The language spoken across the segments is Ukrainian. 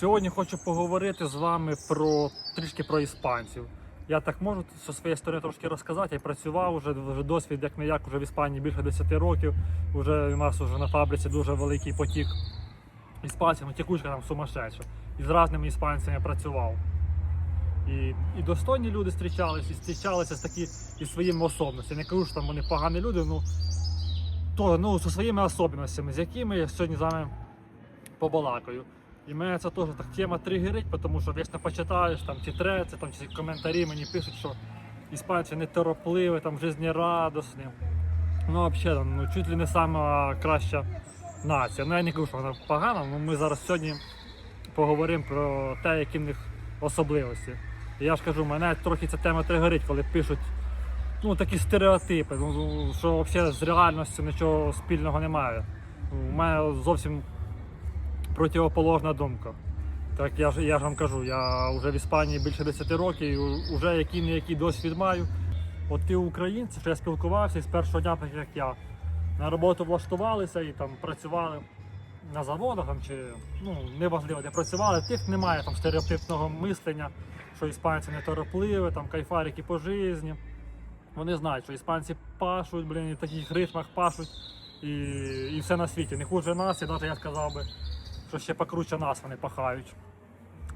Сьогодні хочу поговорити з вами про трішки про іспанців. Я так можу зі своєї сторони трошки розказати. Я працював вже, вже досвід як не як вже в Іспанії більше 10 років. Уже у нас вже на фабриці дуже великий потік іспанців, ну тікучка там сумасшедша. І з різними іспанцями працював. І, і достойні люди зустрічалися, і зустрічалися з такі із своїми особливостями. Я не кажу, що там вони погані люди, ну то ну зі своїми особливостями, з якими я сьогодні з вами побалакаю. І мене це теж так тема тригерить, тому що вічно почитаєш там ті треці, там ці коментарі мені пишуть, що іспанці неторопливі, там жизнерадісні. Ну, взагалі, там, ну, чуть ли не сама краща нація. Ну я не кажу, що вона погана, але ми зараз сьогодні поговоримо про те, які в них особливості. І я ж кажу, мене трохи ця тема тригерить, коли пишуть ну, такі стереотипи, ну, що взагалі з реальністю нічого спільного немає. У мене зовсім противоположна думка. Так я ж я ж вам кажу, я вже в Іспанії більше 10 років, і вже який не який досвід маю. От ті українці, що я спілкувався з першого дня, як я, на роботу влаштувалися і там працювали на заводах там, чи ну неважливо, де працювали, тих немає там стереотипного мислення, що іспанці не торопливі, там кайфарики по житті. Вони знають, що іспанці пашуть, блін, і в таких ритмах пашуть і, і все на світі. Не хуже нас, і навіть я сказав би, що ще покруче нас вони пахають.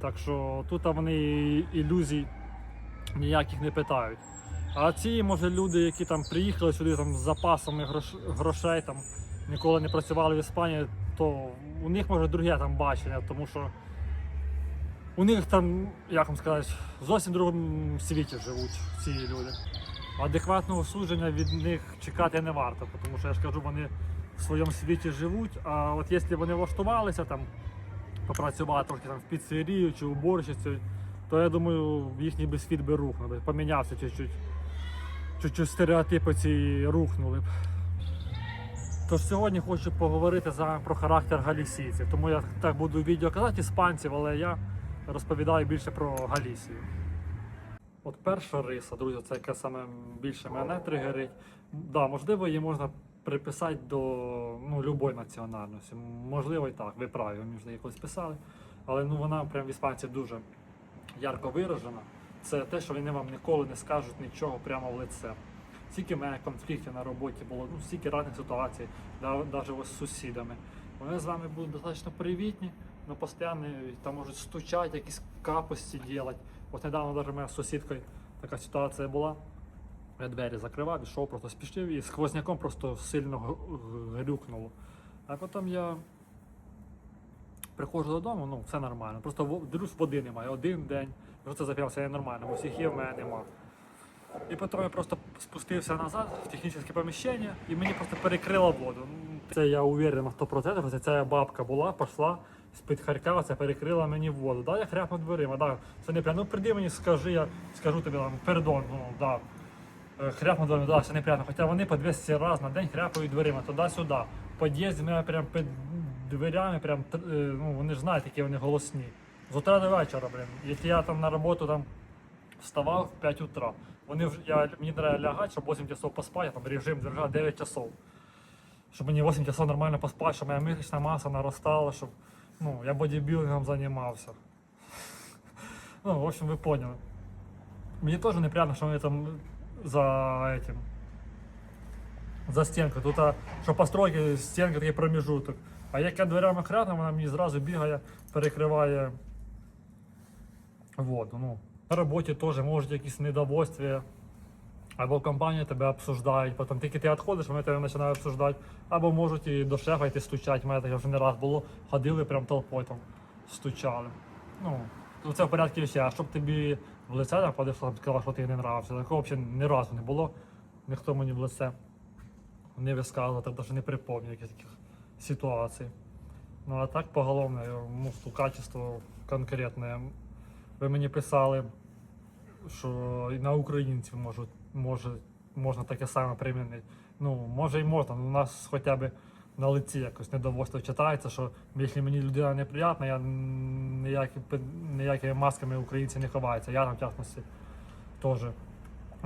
Так що тут вони ілюзій ніяких не питають. А ці, може, люди, які там приїхали сюди там, з запасами грош, грошей, там, ніколи не працювали в Іспанії, то у них може друге там бачення, тому що у них там, як вам сказати, в зовсім другому світі живуть ці люди. Адекватного судження від них чекати не варто, тому що я ж кажу, вони в своєму світі живуть. А от якщо вони влаштувалися там попрацювати трохи там в піцерію чи уборщицею, то я думаю, їхній би світ би рухнув, помінявся чуть-чуть. Чуть-чуть стереотипи ці рухнули б. Тож сьогодні хочу поговорити з вами про характер галісійців. Тому я так буду відео казати іспанців, але я розповідаю більше про Галісію. От перша риса, друзі, це яке саме більше мене тригерить. Да, можливо, її можна приписати до ну, любої національності. Можливо, і так, ви праві, ви мені вже її колись писали. Але ну, вона прям в іспанців дуже ярко виражена. Це те, що вони вам ніколи не скажуть нічого прямо в лице. Стільки в мене конфліктів на роботі було, ну стільки різних ситуацій, навіть з сусідами. Вони з вами будуть достатньо привітні, але постійно там можуть стучати, якісь капості робити. От недавно навіть у мене з сусідкою така ситуація була. Я двері закривав, ішов, просто спішив і сквозняком просто сильно грюкнуло. А потім я приходжу додому, ну все нормально. Просто дивлюсь, води немає. Один день. Це запівся, я нормально, бо всіх є в мене нема. І потім я просто спустився назад в технічне поміщення і мені просто перекрило воду. Ну, Це я уверен на 100%, що ця бабка була, пішла з-під харька, це перекрила мені воду. Да, я хряпну дверима, да. Це не прям, ну прийди мені, скажи, я скажу тобі там, пердон, ну да. Е, Хряпну дверима, да, це неприятно. Хоча вони по 200 разів на день хряпають дверима, туди-сюди. В під'їзді мене прям під дверями, прям, е, ну вони ж знають, які вони голосні. З утра до вечора, блін. Якщо я там на роботу там вставав в 5 утра. Вони вже я мені треба лягати, щоб 8 часов поспати, я там режим держав 9 часов. Щоб мені 8 часов нормально поспати, щоб моя мишечна маса наростала, щоб ну, я бодібілдингом займався. Ну, в общем, ви поняли. Мені теж неприятно, що вони там за этим. За стінкою. Тут, що постройки, стінка такий проміжуток. А як я дверями хряну, вона мені зразу бігає, перекриває воду. Ну, на роботі теж можуть якісь недовольствия. Або компанія тебе обсуждають, потім тільки ти відходиш, вони тебе починають обсуждати. Або можуть і до шефа йти стучать. У мене таке вже не раз було. Ходили прям толпою там стучали. Ну, це в порядку речей. А щоб тобі в лице там подійшла, сказала, що ти не нравився. Такого взагалі ні разу не було. Ніхто мені в лице не висказував, так навіть не припомню якихось таких ситуацій. Ну а так поголовно, ну, качество конкретне. Ви мені писали, що і на українців можуть, може, можна таке саме примінити. Ну, може і можна, але у нас хоча б на лиці якось недовольство читається, що якщо мені людина неприятна, я ніякі, ніякими масками українці не ховаються. Я там, в теж.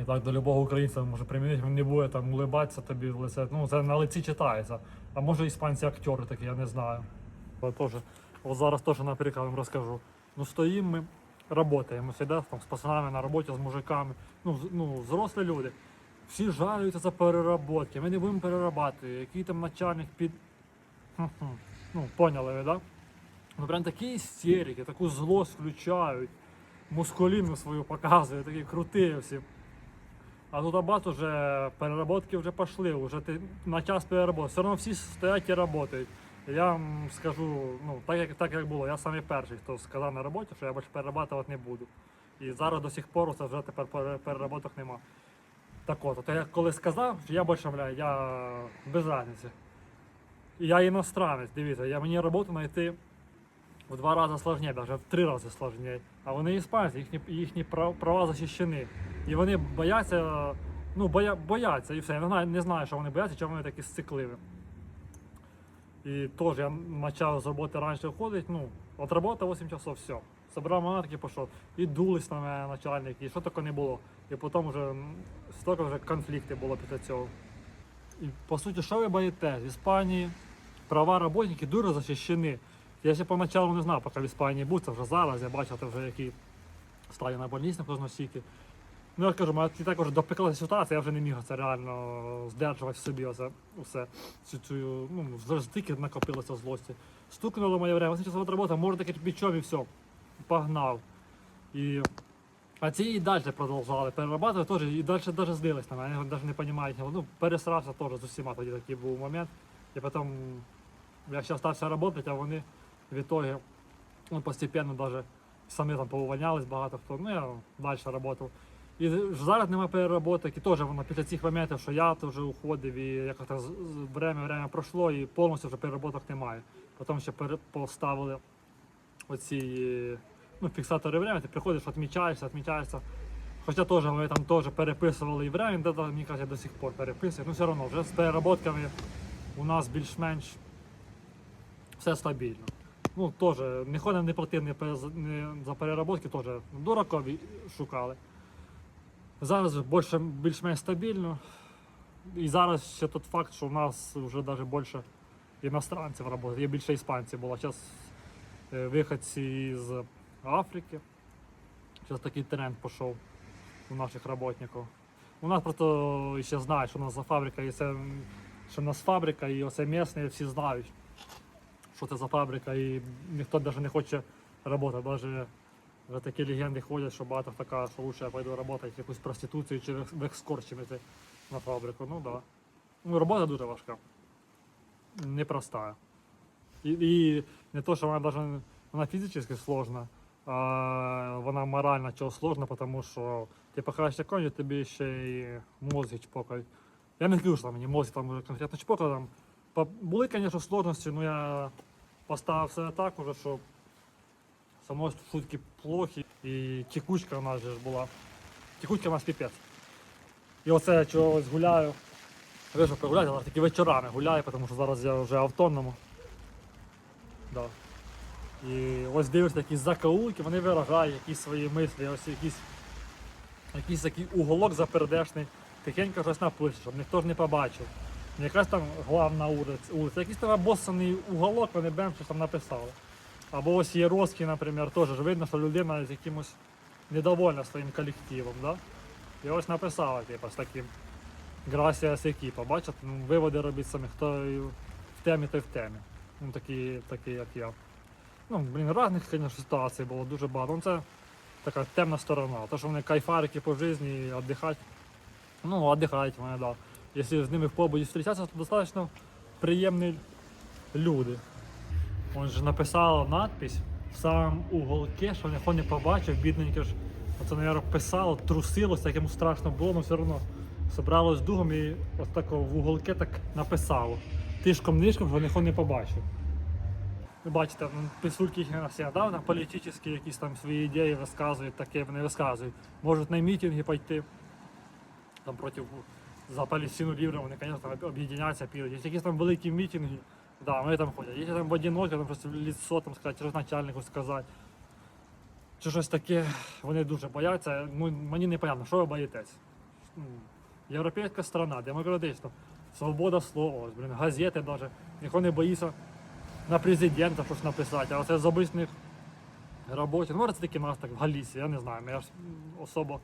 І так до любого українця може примінити, він не буде там улибатися тобі в лице. Ну, це на лиці читається. А може іспанці актери такі, я не знаю. Але теж Вот зараз тоже, например, вам расскажу. Ну, мы, работаем, мы всегда там, с пацанами на роботі, з мужиками, ну, ну, взрослі люди. Всі жалуються за переработки, ми не будемо перерабатувати, який там начальник під. Ну, поняли ви, да? Ну прям такі істерики, таку злость включають, мускуліну свою показують, такі круті всі. А тут абат уже переработки вже пішли, вже ти на час переработки. Все одно всі стоять і працюють. Я вам скажу, ну так як так як було, я самий перший, хто сказав на роботі, що я більше перерабатувати не буду. І зараз до сих пор це вже тепер переработок нема. Так от, то я коли сказав, що я бля, я без разниці. Я іностранець, дивіться, я мені роботу знайти в два рази складніше, навіть в три рази складніше. А вони іспанці, їхні, їхні права захищені. І вони бояться, ну боя, бояться і все. Я не знаю, не знаю, що вони бояться, чому вони такі сцикливі. І теж я почав з роботи раніше виходити, ну, от робота 8 часов, все. Собрав манатки, пішов. І дулись на мене начальник, і що таке не було. І потім вже стільки вже конфліктів було після цього. І по суті, що ви боїте? В Іспанії права роботників дуже захищені. Я ще поначалу не знав, поки в Іспанії був, це вже зараз, я бачив, вже які стали на больничних кожного стільки. Ну я кажу, мене також допеклася ситуація, я вже не міг це реально здержувати в собі оце усе. Цю, цю, ну, стільки накопилося злості. Стукнуло моє время, часова робота, може таки кирпичом і все. Погнав. І... А ці і далі продовжували перерабатувати теж, і далі навіть злились на мене, вони навіть не розуміють. Ну, пересрався теж з усіма тоді такий був момент. І потім я ще стався працювати, а вони в ітогі ну, постепенно даже самі там поувольнялись багато хто. Ну я далі працював. І зараз немає переработок, і теж воно після цих моментів, що я теж уходив, і якось время, время пройшло, і повністю вже переработок немає. Потім ще поставили оці ну, фіксатори времени, ти приходиш, відмічаєшся, відмічаєшся. Хоча теж ми там теж переписували і время, де мені кажуть, до сих пор переписують. Ну все одно, вже з переработками у нас більш-менш все стабільно. Ну, теж, не ходимо, не платив не, за переработки, теж дуракові шукали. Зараз більш-менш стабільно. І зараз ще тот факт, що у нас вже навіть більше іностранців працює, є більше іспанців було. Зараз виходці з Африки. Зараз такий тренд пішов у наших працівників. У нас просто ще знають, що у нас за фабрика, і це, що у нас фабрика, і оце місне, всі знають, що це за фабрика, і ніхто навіть не хоче працювати. Навіть вже такі легенди ходять, що багато каже, що лучше я пойду працювати якусь проституцію чи в екскорт, на фабрику. Ну. Да. Ну, робота дуже важка. Непроста. І, і не то, що вона даже вона фізично сложна, вона морально чого сложна, тому що ти пахаєш коні, тобі ще й мозги чпокають. Я не кажу, що там мені мозги там уже конкретно чпокали. Там. Були, звісно, сложності, але я поставив все так уже, що само шутки плохі. І текучка у нас ж була. Текучка у нас піпець. І оце я чогось гуляю. Вийшов погуляти, але таки вечорами гуляю, тому що зараз я вже автономно. Да. І ось дивишся якісь закоулки, вони виражають якісь свої мислі, ось якийсь, якийсь такий уголок запердешний, тихенько щось напише, щоб ніхто ж не побачив. Не якась там главна вулиця, якийсь там обоссаний уголок, вони бем щось там написали. Або ось є Єроський, наприклад, теж видно, що людина з якимось недовольна своїм колективом. Да? І ось написала, типу, з таким Gracias екіпа. Бачите, ну, виводи робіть самі, хто в темі, той в темі. Ну, такі, такі, як я. Ну, блін, різних, звісно, ситуацій було дуже багато. Ну, це така темна сторона. То, що вони кайфарики по житті, віддихати. Ну, віддихають вони, да. Якщо з ними в побуді зустрічатися, то достатньо приємні люди. Он же написала надпись в самому уголке, що ніхто не побачив, бідненьке ж. Оце, мабуть, писало, трусилося, як йому страшно було, але все одно собралось дугом і ось так в уголке так написало. Тишком нишком, що ніхто не побачив. Ви бачите, писульки не всі да, там політичні якісь там свої ідеї розказують, таке вони розказують. Можуть на мітинги пойти там проти за Палестину Лівру, вони, звісно, об'єднаються, підуть. Є якісь там великі мітинги, да, вони там ходять. Є там в одиночку, там просто в там сказати, чи начальнику сказати. Чи щось таке, вони дуже бояться. Ну, мені непонятно, що ви боїтесь. Ну, Європейська страна, демократична, свобода слова, блін, газети навіть. Ніхто не боїться на президента щось написати, а це з обичних робочих. Ну, може, це таки нас так в Галісі, я не знаю. Я особо,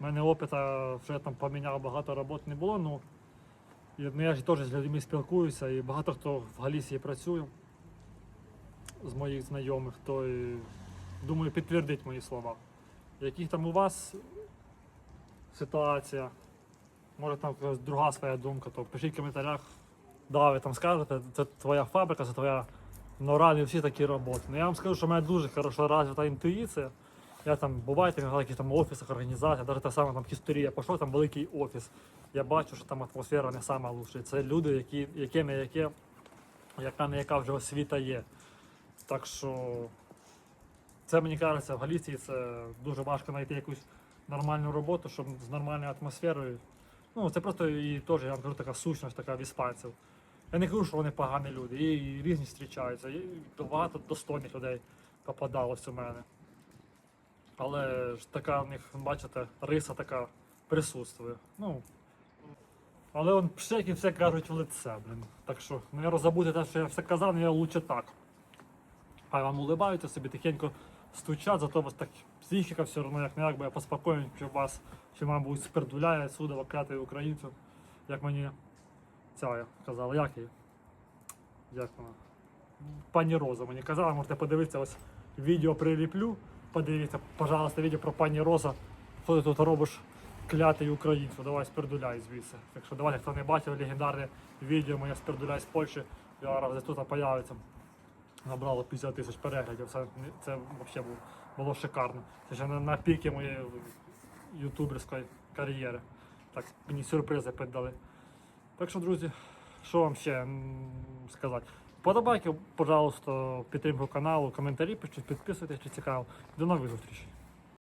в мене опита, що я там поміняв багато робот не було, ну, ну я ж теж з людьми спілкуюся, і багато хто в Галісі працює з моїх знайомих, то і, думаю, підтвердить мої слова. Яких там у вас ситуація, може там друга своя думка, то пишіть в коментарях, да, ви там скажете, це твоя фабрика, це твоя нора, не всі такі роботи. Ну я вам скажу, що в мене дуже хорошо розвита інтуїція. Я там буваю там, в якихось там офісах, організаціях, навіть та сама там історія пішов, там великий офіс. Я бачу, що там атмосфера не сама лучша. Це люди, які, яке не яке, яка не яка вже освіта є. Так що це мені кажеться, в Галіції це дуже важко знайти якусь нормальну роботу, щоб з нормальною атмосферою. Ну, це просто і теж, я вам кажу, така сущність така в іспанців. Я не кажу, що вони погані люди, і, і різні зустрічаються, і багато достойних людей попадалось у мене. Але ж така в них, бачите, риса така присутствує. Ну, але он пшеки все кажуть в лице, блин. Так що, наверное, забути те, що я все казав, я лучше так. А вам улибаються собі тихенько стучать, зато у вас так психіка все одно, як не як би я поспокоюсь, що вас, вам будуть спердуляє сюди вакляти українців, як мені ця я казала, як її? Як вона? Пані Роза мені казала, можете подивитися ось відео приліплю. Подивіться, пожалуйста, відео про пані Роза. Що ти тут робиш клятий українцю, давай спердуляй звідси. Так що давайте, хто не бачив легендарне відео моє спердуляй з Польщі, зараз десь тут появиться. Набрало 50 тисяч переглядів. Це, це взагалі було, було шикарно. Це ще на, на піки моєї ютуберської кар'єри. Так, мені сюрпризи піддали. Так що, друзі, що вам ще сказати? Подобайки, пожалуйста, підтримку каналу, коментарі пишіть, підписуйтесь, чи цікаво. До нових зустрічей.